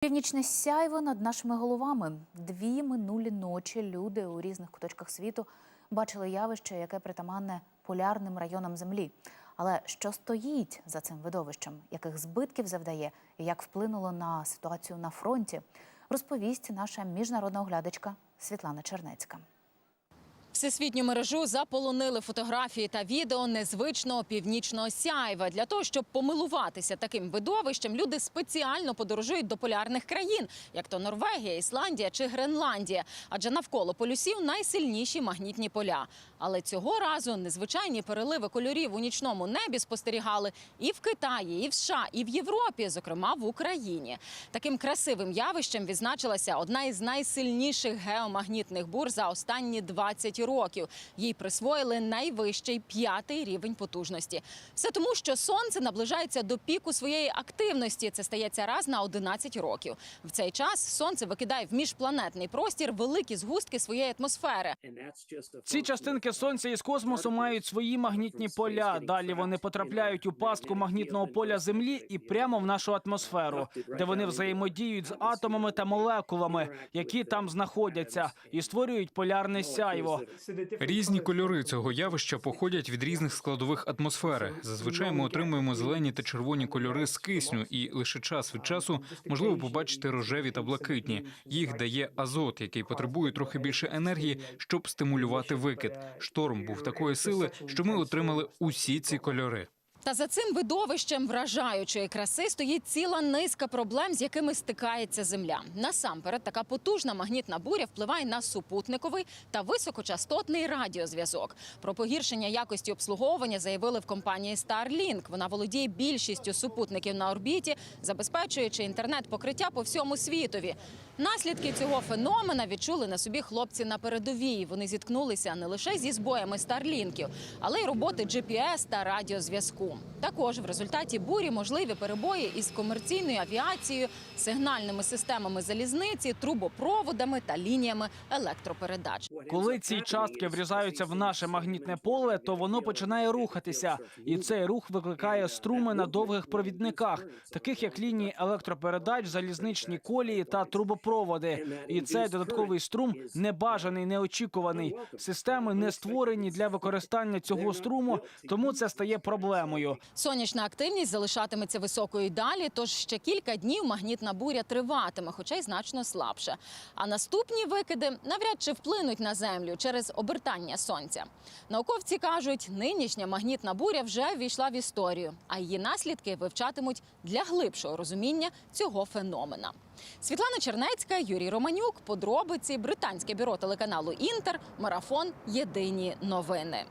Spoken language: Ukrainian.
Північне сяйво над нашими головами. Дві минулі ночі люди у різних куточках світу бачили явище, яке притаманне полярним районам Землі. Але що стоїть за цим видовищем, яких збитків завдає і як вплинуло на ситуацію на фронті, розповість наша міжнародна оглядачка Світлана Чернецька. Всесвітню мережу заполонили фотографії та відео незвичного північного сяйва. Для того, щоб помилуватися таким видовищем, люди спеціально подорожують до полярних країн, як то Норвегія, Ісландія чи Гренландія. Адже навколо полюсів найсильніші магнітні поля. Але цього разу незвичайні переливи кольорів у нічному небі спостерігали і в Китаї, і в США, і в Європі, зокрема в Україні. Таким красивим явищем відзначилася одна із найсильніших геомагнітних бур за останні 20 років. Їй присвоїли найвищий п'ятий рівень потужності. Все тому, що сонце наближається до піку своєї активності. Це стається раз на 11 років. В цей час сонце викидає в міжпланетний простір великі згустки своєї атмосфери. Ці частинки сонця із космосу мають свої магнітні поля. Далі вони потрапляють у пастку магнітного поля Землі і прямо в нашу атмосферу, де вони взаємодіють з атомами та молекулами, які там знаходяться, і створюють полярне сяйво. Різні кольори цього явища походять від різних складових атмосфери. Зазвичай ми отримуємо зелені та червоні кольори з кисню, і лише час від часу можливо побачити рожеві та блакитні. Їх дає азот, який потребує трохи більше енергії, щоб стимулювати викид. Шторм був такої сили, що ми отримали усі ці кольори. Та за цим видовищем вражаючої краси стоїть ціла низка проблем, з якими стикається земля. Насамперед, така потужна магнітна буря впливає на супутниковий та високочастотний радіозв'язок. Про погіршення якості обслуговування заявили в компанії Starlink. Вона володіє більшістю супутників на орбіті, забезпечуючи інтернет-покриття по всьому світові. Наслідки цього феномена відчули на собі хлопці на передовій. Вони зіткнулися не лише зі збоями старлінків, але й роботи GPS та радіозв'язку. Також в результаті бурі можливі перебої із комерційною авіацією, сигнальними системами залізниці, трубопроводами та лініями електропередач. Коли ці частки врізаються в наше магнітне поле, то воно починає рухатися, і цей рух викликає струми на довгих провідниках, таких як лінії електропередач, залізничні колії та трубопроводи. І цей додатковий струм небажаний, неочікуваний. Системи не створені для використання цього струму, тому це стає проблемою. Сонячна активність залишатиметься високою й далі, тож ще кілька днів магнітна буря триватиме, хоча й значно слабше. А наступні викиди навряд чи вплинуть на землю через обертання сонця. Науковці кажуть, нинішня магнітна буря вже ввійшла в історію, а її наслідки вивчатимуть для глибшого розуміння цього феномена. Світлана Чернецька, Юрій Романюк, подробиці британське бюро телеканалу Інтер, марафон Єдині новини.